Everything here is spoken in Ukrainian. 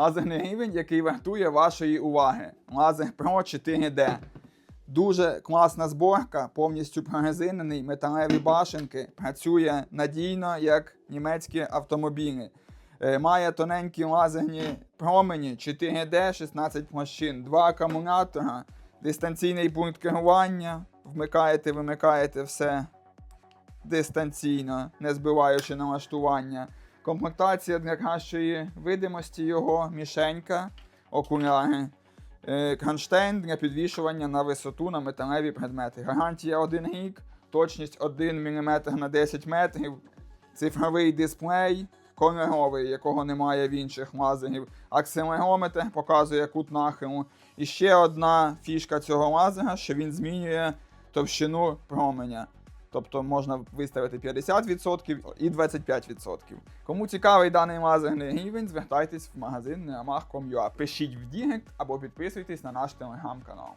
Лазерний рівень, який вартує вашої уваги. Лазер Pro 4D. Дуже класна зборка, повністю прорезинений, металеві башенки, працює надійно, як німецькі автомобілі. Е, Має тоненькі лазерні промені, 4D, 16 площин, два акумулятора, дистанційний пункт керування. Вмикаєте, вимикаєте все дистанційно, не збиваючи налаштування. Комплектація для кращої видимості його, мішенька, окуляри. Е, Кронштейн для підвішування на висоту на металеві предмети. Гарантія 1 рік, точність 1 мм на 10 метрів, цифровий дисплей, кольоровий, якого немає в інших лазерів. Акселерометр показує кут нахилу. І ще одна фішка цього лазера, що він змінює товщину променя. Тобто можна виставити 50% і 25%. Кому цікавий даний лазерний рівень, звертайтесь в магазин neamag.com.ua. Пишіть в Дірект або підписуйтесь на наш телеграм-канал.